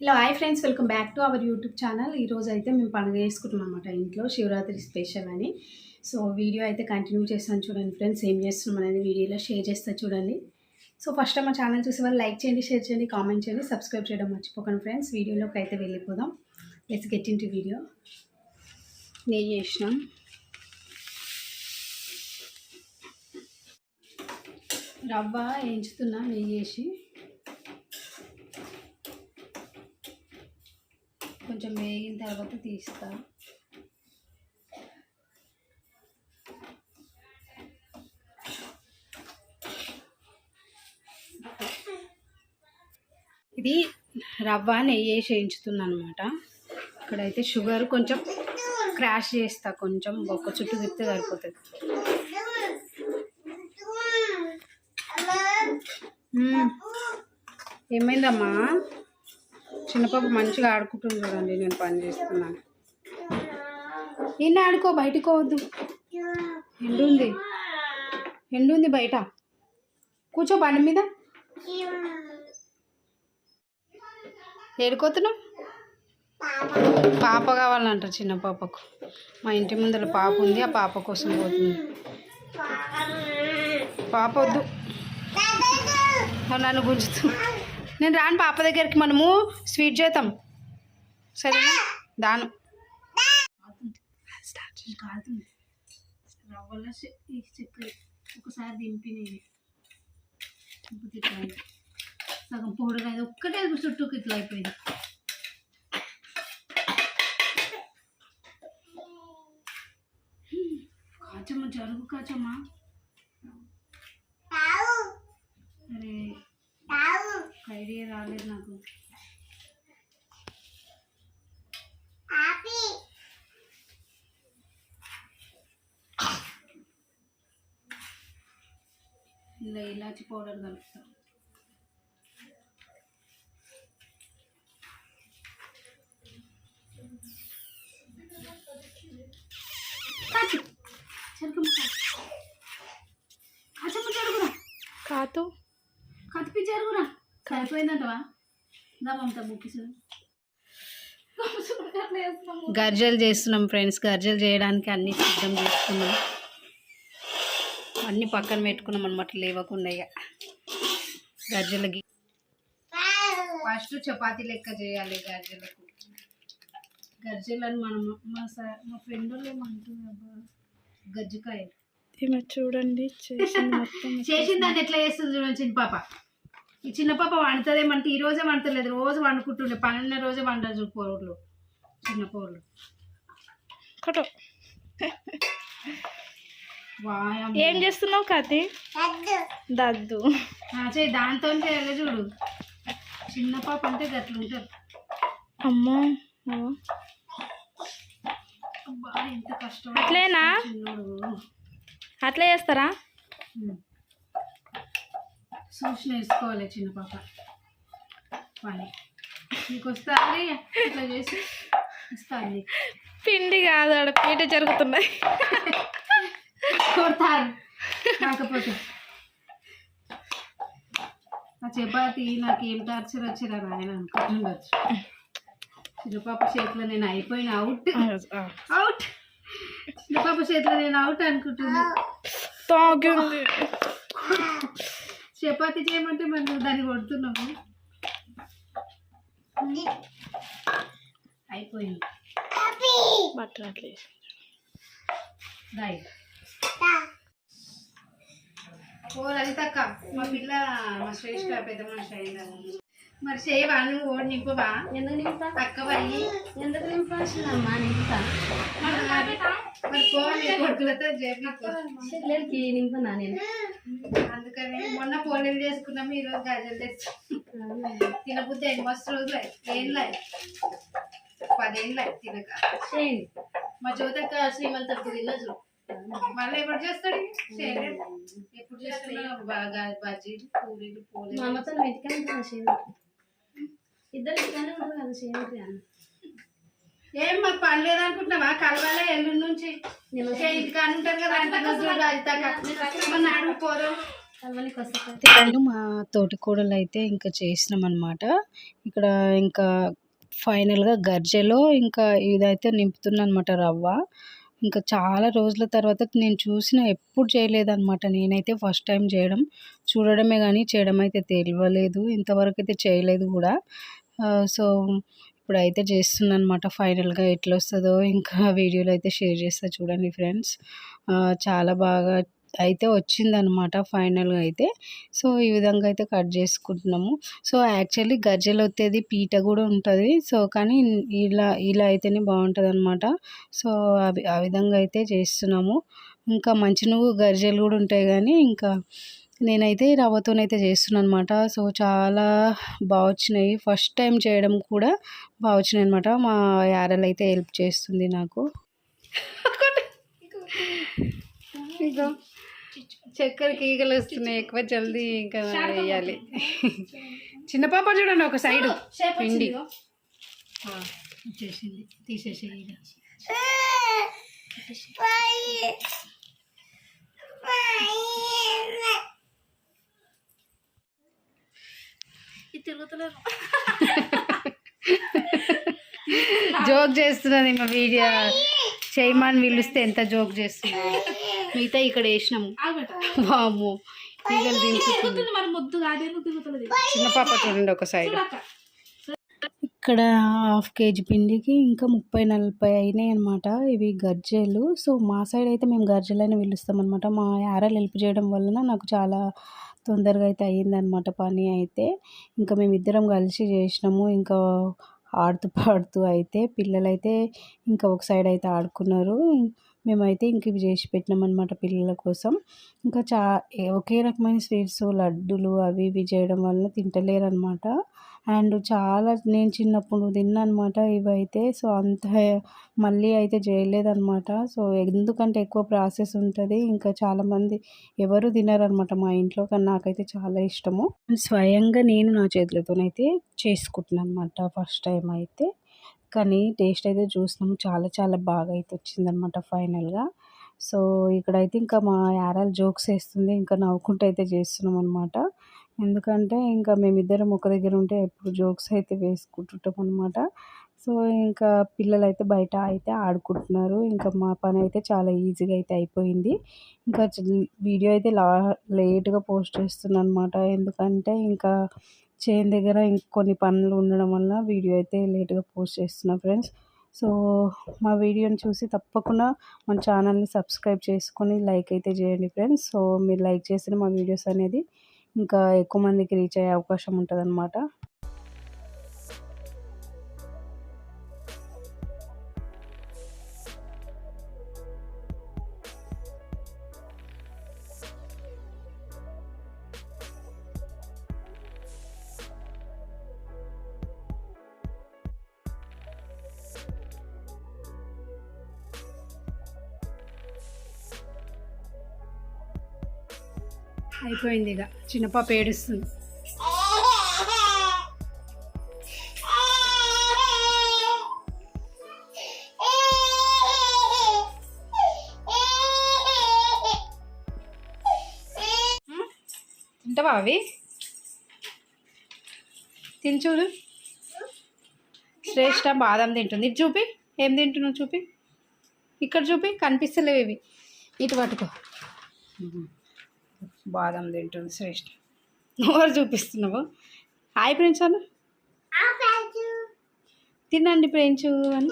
Hello hi friends welcome back to our YouTube channel ఈరోజు అయితే మేము పండుగ చేసుకుంటున్నాం అనమాట ఇంట్లో శివరాత్రి స్పెషల్ అని. సో వీడియో అయితే కంటిన్యూ చేస్తాను చూడండి ఫ్రెండ్స్ ఏం చేస్తున్నాం అనేది వీడియోలో షేర్ చేస్తా చూడండి. సో ఫస్ట్ మా ఛానల్ చూసే వాళ్ళు లైక్ చేయండి షేర్ చేయండి కామెంట్ చేయండి సబ్స్క్రైబ్ చేయడం మర్చిపోకండి ఫ్రెండ్స్ వీడియోలోకి అయితే వెళ్ళిపోదాం. లెట్స్ గెట్ ఇన్ వీడియో నెయ్యి చేసినాం? రవ్వ వేయించుతున్నా నెయ్యి వేసి. కొంచెం వేగిన తర్వాత తీస్తా. ఇది రవ్వ నెయ్యి వేసి అనమాట ఇక్కడైతే షుగర్ కొంచెం క్రాష్ చేస్తా కొంచెం ఒక్క చుట్టూ తిప్పితే సరిపోతుంది. మ్మ్. ఏమైందమ్మా? చిన్నపాప మంచిగా ఆడుకుంటుంది చూడండి నేను పని చేస్తున్నాను. నిన్న ఆడుకో బయటికి పోవద్దు. ఎండుంది. ఎండుంది బయట. కూర్చో బండి మీద. ఏడుకోతున్నావు పాప కావాలంట చిన్న పాపకు మా ఇంటి ముందర పాప ఉంది ఆ పాప కోసం పోతుంది. పాప వద్దు. నన్ను గుంజుతూ. నేను రాను పాప దగ్గరికి మనము స్వీట్ చేద్దాం. సరేనా? దాను. స్టార్ట్ చేసి కాలుతుంది రవ్వల ఈ చెక్క ఒకసారి దింపితే ఇట్లా అయింది. సగం పౌడర్ అది ఒక్కటే చుట్టూకి ఇట్లా అయిపోయింది. కాచమ్మ జరుగు కాచమ్మ. అరే. ఐడియా రాలేదు నాకు. ఇలా ఇలాచి పౌడర్ కలుపుతా. కాచు. చెరుకమ్మ కాచు సరిపోయిందంటవా? గర్జలు చేస్తున్నాం ఫ్రెండ్స్ గర్జలు చేయడానికి అన్ని సిద్ధం చేసుకున్నాం అన్ని పక్కన పెట్టుకున్నాం అనమాట లేవకుండా ఇక గర్జలకి ఫస్ట్ చపాతీ లెక్క చేయాలి గర్జలకు. గర్జలని మనం మా సార్ మా ఫ్రెండ్ వాళ్ళు ఏమంటున్నారు గజ్జికాయ ఈమె చూడండి చేసింది మొత్తం చేసిన దాన్ని ఎట్లా చేస్తుంది చూడండి చిన్న పాప. ఈ చిన్న పాప వండుతుందేమంటే ఈ రోజే వండలేదు రోజు వండుకుంటుండే పన్నెండు రోజే వండరు పోర్లు చిన్న పోర్లు. కటో. ఏం చేస్తున్నావు కతి దద్దు ఆ, చేయి దాంతో చేయాలి చూడు. చిన్న పాప అంటే గట్లుంటారు అమ్మో. అట్లేనా? అట్లా చేస్తారా? ఉమ్. చూసి నేర్చుకోవాలి చిన్న పాప. పని. నీకు వస్తా అండి? ఇట్లా చేసి ఇస్తా అండి. పిండి కాదు ఆడ పీట జరుగుతున్నాయి. కొడతారు. కాకపోతే. ఆ చపాతి నాకు ఏం టార్చర్ వచ్చిరా ఆయన అనుకుంటుండొచ్చు. చిన్నపాప చేతిలో నేను అయిపోయిన అవుట్. అవుట్. చిన్నపాప చేతిలో నేను అవుట్ అనుకుంటున్నా. చపాతి చేయమంటే మరి నువ్వు దాన్ని కొడుతున్నావు? అయిపోయింది. బట్టలు అట్లా ఓ లలితక్క మా పిల్ల మా శ్రేష్ఠ పెద్ద మనిషి అయిందా. మరి చేయవా నువ్వు? ఓడి నింపవా? ఎందుకు నింపా పక్క పోయి ఎందుకు నింపాల్సిందమ్మా నింపుతా. కొడుకులతో చెల్లెలకి నింపునా నేను. అందుకని మొన్న పోలేలు చేసుకున్నాము? ఈ రోజు గాజులు తెచ్చుకున్నాం తినబుద్ధి అయింది. మస్తు రోజులు ఏంలే పదేళ్ళ తినక. చేయండి. మా జ్యోతక్క శ్రీమంతకు తిన్న చూ మళ్ళీ ఎప్పుడు చేస్తాడు? ఎప్పుడు చేస్తున్నా బాగా బజ్జీలు పూరీలు మా పూరీలు అమ్మతో ఇద్దరు ఇట్లానే ఉంటారు కదా చేయండి అన్న ఏం మాకు పని లేదనుకుంటున్నావా? కలవాలే ఎల్లుండి నుంచి. నేను ఉంటారు కదా అంటే కలవలికి మా తోటి కూడలు అయితే ఇంకా చేసినాం అనమాట ఇక్కడ ఇంకా ఫైనల్గా గర్జెలో ఇంకా ఇదైతే నింపుతున్నా అనమాట రవ్వ. ఇంకా చాలా రోజుల తర్వాత నేను చూసిన ఎప్పుడు చేయలేదన్నమాట. నేనైతే ఫస్ట్ టైం చేయడం. చూడడమే కానీ చేయడం అయితే తెలియలేదు. ఇంతవరకు అయితే చేయలేదు కూడా. సో ఇప్పుడైతే చేస్తున్నా అనమాట ఫైనల్గా ఎట్లా వస్తుందో ఇంకా వీడియోలో అయితే షేర్ చేస్తా చూడండి ఫ్రెండ్స్. చాలా బాగా అయితే వచ్చిందనమాట ఫైనల్గా అయితే. సో ఈ విధంగా అయితే కట్ చేసుకుంటున్నాము. సో యాక్చువల్లీ గజ్జలు వచ్చేది పీట కూడా ఉంటుంది. సో కానీ ఇలా ఇలా అయితేనే బాగుంటుంది అనమాట సో అవి ఆ విధంగా అయితే చేస్తున్నాము. ఇంకా మంచి నువ్వు గర్జలు కూడా ఉంటాయి కానీ ఇంకా నేనైతే రవ్వతోనైతే చేస్తున్నాను అనమాట సో చాలా బాగా వచ్చినాయి ఫస్ట్ టైం చేయడం కూడా బాగా వచ్చినాయి అనమాట మా యారల్ అయితే హెల్ప్ చేస్తుంది నాకు. ఇంకా చక్కెర ఈగలు వస్తున్నాయి. ఎక్కువ జల్దీ ఇంకా వేయాలి. చిన్న పాప చూడండి ఒక సైడు. పిండి. ఆ, వచ్చేసింది తిరుగుతలేదు జోక్ చేస్తున్నది మా వీడియో. చేయమని పిలిస్తే ఎంత జోక్ చేస్తుంది మిగతా ఇక్కడ వేసినాము వాము ఈగలు తిరుగుతుంది చిన్న పాప చూడండి ఒక సైడ్ ఇక్కడ హాఫ్ కేజీ పిండికి ఇంకా ముప్పై నలభై అయినాయి అనమాట ఇవి గర్జెలు. సో మా సైడ్ అయితే మేము గర్జెలు పిలుస్తాం అనమాట మా యారాలు హెల్ప్ చేయడం వలన నాకు చాలా తొందరగా అయితే అయ్యిందనమాట పని అయితే. ఇంకా మేము ఇద్దరం కలిసి చేసినాము. ఇంకా ఆడుతూ పాడుతూ అయితే పిల్లలైతే ఇంకా ఒక సైడ్ అయితే ఆడుకున్నారు. మేమైతే ఇంక ఇవి చేసి పెట్టినాం అనమాట పిల్లల కోసం. ఇంకా చా ఒకే రకమైన స్వీట్స్ లడ్డులు అవి ఇవి చేయడం వల్ల తింటలేరు అనమాట అండ్ చాలా నేను చిన్నప్పుడు తిన్నానమాట ఇవైతే. సో అంత మళ్ళీ అయితే చేయలేదన్నమాట. సో ఎందుకంటే ఎక్కువ ప్రాసెస్ ఉంటుంది. ఇంకా చాలామంది ఎవరు తినరనమాట మా ఇంట్లో కానీ నాకైతే చాలా ఇష్టము. స్వయంగా నేను నా చేతులతోనైతే చేసుకుంటున్నాను అనమాట ఫస్ట్ టైం అయితే. కానీ టేస్ట్ అయితే చూసినాము చాలా చాలా బాగా అయితే వచ్చిందనమాట ఫైనల్గా. సో ఇక్కడైతే ఇంకా మా యారాలు జోక్స్ వేస్తుంది. ఇంకా నవ్వుకుంటూ అయితే చేస్తున్నాం అనమాట ఎందుకంటే ఇంకా మేమిద్దరం ఒక దగ్గర ఉంటే ఎప్పుడు జోక్స్ అయితే వేసుకుంటుంటాం అనమాట సో ఇంకా పిల్లలు అయితే బయట అయితే ఆడుకుంటున్నారు. ఇంకా మా పని అయితే చాలా ఈజీగా అయితే అయిపోయింది. ఇంకా వీడియో అయితే లా లేట్గా పోస్ట్ చేస్తున్నాను అనమాట ఎందుకంటే ఇంకా చేయని దగ్గర ఇంకొన్ని పనులు ఉండడం వల్ల వీడియో అయితే లేట్గా పోస్ట్ చేస్తున్నా ఫ్రెండ్స్. సో మా వీడియోని చూసి తప్పకుండా మన ఛానల్ని సబ్స్క్రైబ్ చేసుకొని లైక్ అయితే చేయండి ఫ్రెండ్స్. సో మీరు లైక్ చేసిన మా వీడియోస్ అనేది ఇంకా ఎక్కువ మందికి రీచ్ అయ్యే అవకాశం ఉంటుంది అయిపోయింది ఇక. చిన్నప్ప ఏడుస్తుంది. తింటావా అవి? తిని చూడు శ్రేష్ట బాదం తింటుంది. ఇటు చూపి. ఏం తింటున్నావు చూపి. ఇక్కడ చూపి. కనిపిస్తలేవు ఇవి. ఇటు పట్టుకో. బాదం తింటుంది శ్రేష్ట. ఎవరు చూపిస్తున్నావు? హాయ్ ఫ్రెండ్స్ అన్న. తినండి ఫ్రెండ్స్ అని.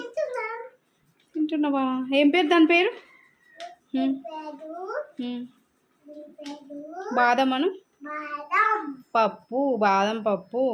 తింటున్నావా? ఏం పేరు? దాని పేరు. బాదం అను. పప్పు బాదం పప్పు.